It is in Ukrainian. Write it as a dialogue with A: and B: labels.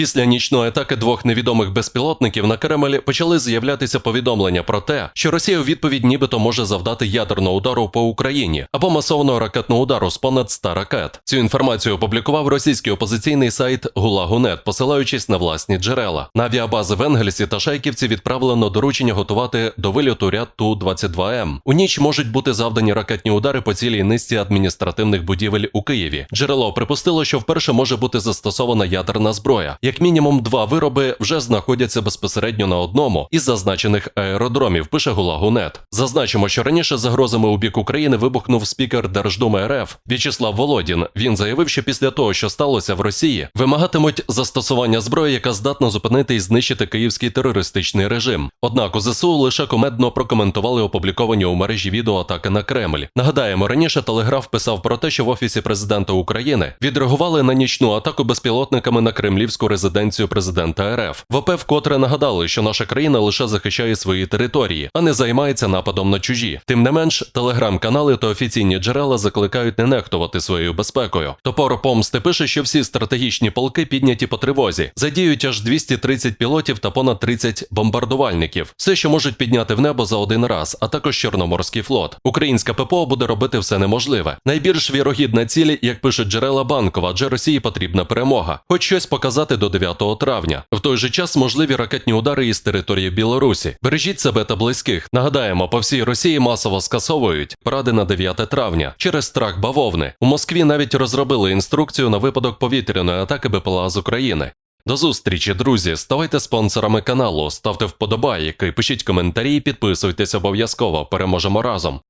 A: Після нічної атаки двох невідомих безпілотників на Кремль почали з'являтися повідомлення про те, що Росія у відповідь нібито може завдати ядерного удару по Україні або масованого ракетного удару з понад 100 ракет. Цю інформацію опублікував російський опозиційний сайт Гулагунет, посилаючись на власні джерела. На авіабази в Енгельсі та Шайківці відправлено доручення готувати до вильоту ряд Ту-22М. У ніч можуть бути завдані ракетні удари по цілій низці адміністративних будівель у Києві. Джерело припустило, що вперше може бути застосована ядерна зброя. Як мінімум, два вироби вже знаходяться безпосередньо на одному із зазначених аеродромів. Пише Гулагунет. Зазначимо, що раніше загрозами у бік України вибухнув спікер Держдуми РФ В'ячеслав Володін. Він заявив, що після того, що сталося в Росії, вимагатимуть застосування зброї, яка здатна зупинити і знищити київський терористичний режим. Однак у ЗСУ лише комедно прокоментували опубліковані у мережі відео атаки на Кремль. Нагадаємо, раніше Телеграф писав про те, що в офісі президента України відреагували на нічну атаку безпілотниками на кремлівську резиденцію президента РФ. ВП вкотре нагадали, що наша країна лише захищає свої території, а не займається нападом на чужі. Тим не менш, телеграм-канали та офіційні джерела закликають не нехтувати своєю безпекою. Топор помсти пише, що всі стратегічні полки підняті по тривозі, задіють аж 230 пілотів та понад 30 бомбардувальників. Все, що можуть підняти в небо за один раз, а також Чорноморський флот. Українська ППО буде робити все неможливе. Найбільш вірогідна ціль, як пишуть джерела банкова, адже Росії потрібна перемога, хоч щось показати до 9 травня. В той же час можливі ракетні удари із території Білорусі. Бережіть себе та близьких. Нагадаємо, по всій Росії масово скасовують поради на 9 травня через страх бавовни. У Москві навіть розробили інструкцію на випадок повітряної атаки БПЛА з України. До зустрічі, друзі. Ставайте спонсорами каналу, ставте вподобайки, пишіть коментарі, підписуйтесь обов'язково. Переможемо разом.